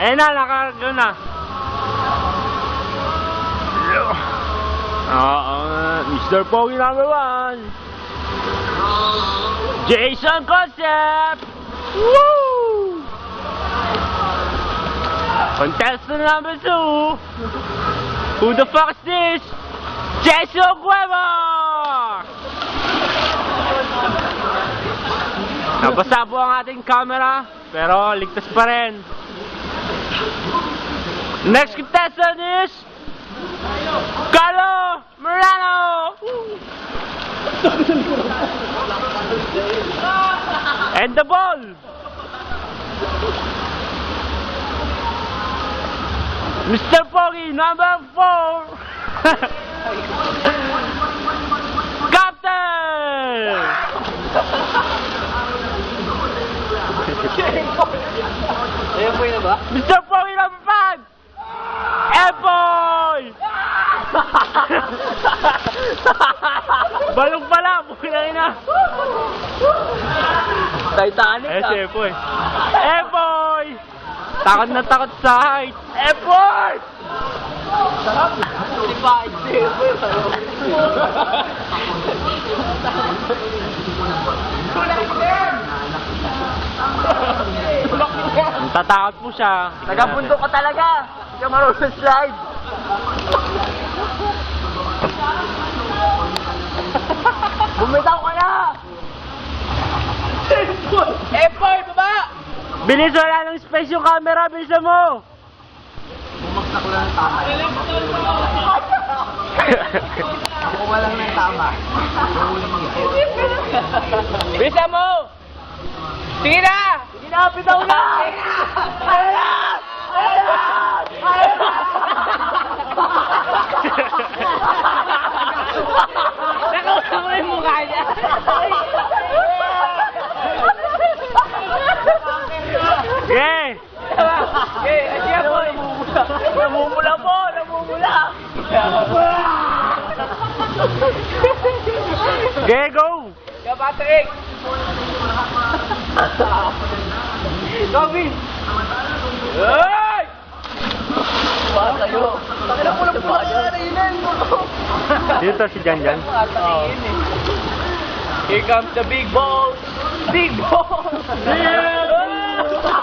Ayun na, nakarga na. Oo, Mr. Pogi number one. Jason Concept! Woo! Contestant number two. Who the fuck is this? Jason Cueva! Nabasa po ang ating camera, pero ligtas pa rin. Next contestant is Carlo Morano! And the ball! Mr. Pogi, number four! Captain! Ayan po yun na ba? Mr. Pogi, pulang ina. Titanic Eh, ah. si Epoy. Epoy! Takot na takot sa height. Epoy! Si Pahit si Tatakot po siya. Tagabundok ka talaga. Hindi ka marunong slide. Bumitaw ka na! Epoy, baba! Bilis, wala nang space yung camera. Bilisan mo! Bumagsak lang ng tama. Ako walang ng tama. Bisa mo! Sige na! Sige na, bitaw na! Ano na? Ano na? Yes! Okay, namumula. Po, namumula. Okay, go! Go, Patrick! Go, Vin! Hey! Dito si Jan Jan. Here comes the big ball. Big ball. Yeah!